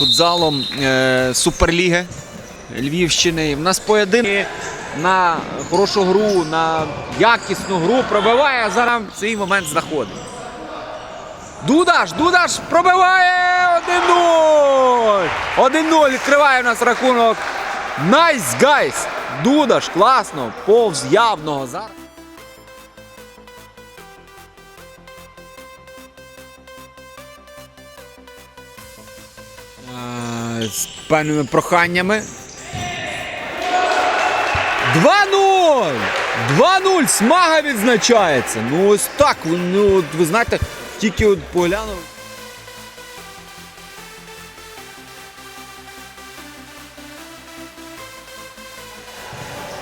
футзалом е, Суперліги Львівщини. У нас поєдинки на хорошу гру, на якісну гру пробиває, а зараз цей момент знаходить. Дудаш, Дудаш пробиває 1-0. 1-0 відкриває у нас рахунок. Найс гайс. Дудаш, класно, повз явного зараз. З певними проханнями. 2-0! 2-0! Смага відзначається. Ну ось так. Ну, от ви знаєте, тільки от поглянув.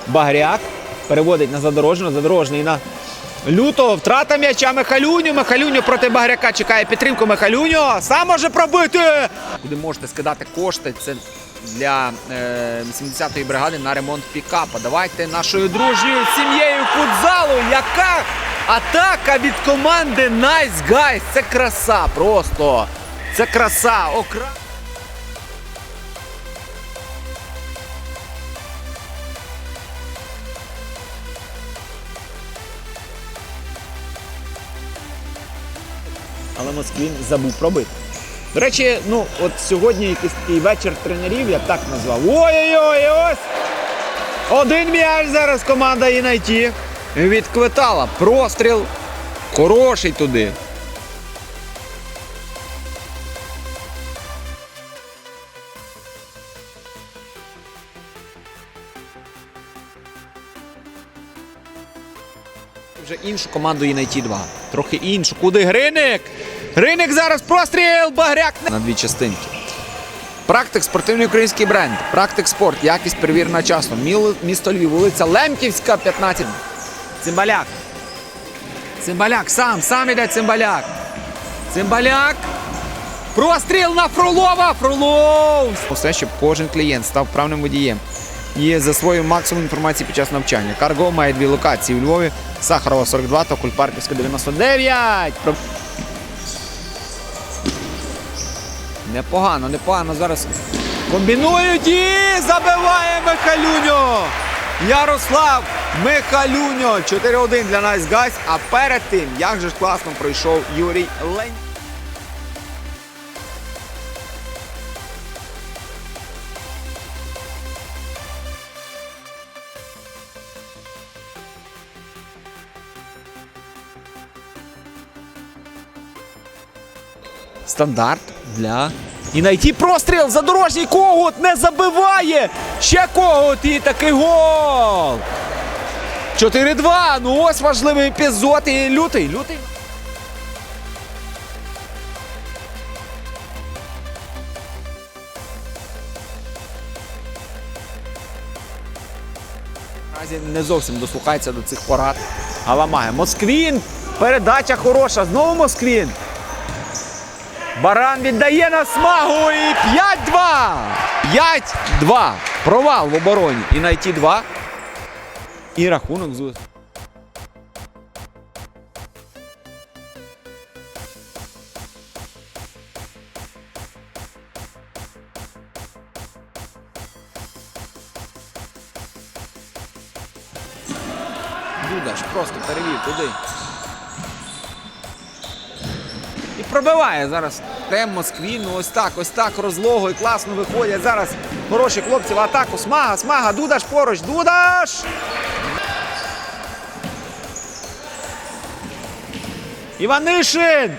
Багряк переводить на задорожного, задорожний на лютого. Втрата м'яча Михалюню. Михалюню проти Багряка чекає підтримку Михалюню. Сам може пробити. Куди можете скидати кошти. Це для е, 70-ї бригади на ремонт пікапа. Давайте нашою дружньою сім'єю футзалу. Яка атака від команди Nice Guys. Це краса просто. Це краса. Окра... але Москвін забув пробити. До речі, ну от сьогодні якийсь такий вечір тренерів, я так назвав. Ой-ой-ой, ось! Один м'яч зараз команда Інайті відквитала. Простріл. Хороший туди. Вже іншу команду Інайті 2. Трохи іншу. Куди Гриник? Гриник зараз простріл! Багряк на дві частинки. Практик спортивний український бренд. Практик спорт. Якість перевірена часом. Місто Львів, вулиця Лемківська, 15. Цимбаляк. Цимбаляк сам, сам іде Цимбаляк. Цимбаляк. Простріл на Фролова! Фролов! Все, щоб кожен клієнт став правним водієм. І засвоїв максимум інформації під час навчання. Карго має дві локації у Львові. Сахарова 42 та Кульпарківська 99. Непогано, непогано зараз. Комбінують і забиває Михалюньо. Ярослав Михалюньо. 4-1 для Nice Guys. А перед тим, як же класно пройшов Юрій Лень. Стандарт для. І найти простріл задорожній когут не забиває. Ще когут і такий гол. 4-2. Ну ось важливий епізод. І лютий. Лютий. Наразі не зовсім дослухається до цих порад. А ламає. Москвін. Передача хороша. Знову Москвін. Баран віддає на смагу і 5-2. 5-2. Провал в обороні. І на ті 2. І рахунок з Дудаш просто перевів туди. Пробиває зараз Тем Москві. Ну ось так, ось так розлого і класно виходять. Зараз хороші хлопці в атаку. Смага, смага, Дудаш поруч. Дудаш! Іванишин!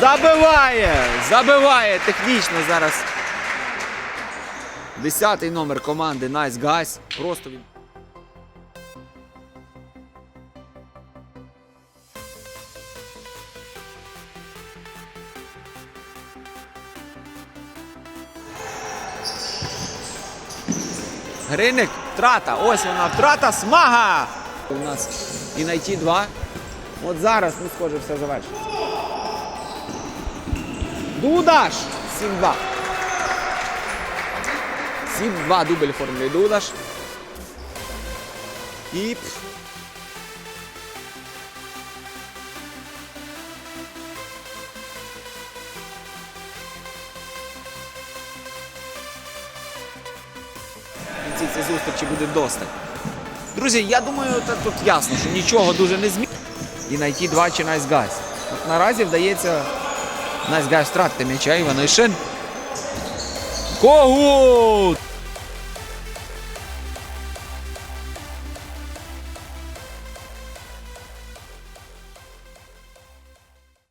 Забиває! Забиває технічно зараз. Десятий номер команди Nice Guys. Просто він. Гриник, втрата. Ось вона, втрата, смага. У нас і на ті два. От зараз, ну, схоже, все завершиться. Дудаш! 7-2. 7-2 дубль оформлює Дудаш. І. емоцій зустрічі буде достатньо. Друзі, я думаю, тут ясно, що нічого дуже не змінить. І знайти два чи Найсгайс. От наразі вдається Nice Guys втратити м'яча Іванишин. Когут!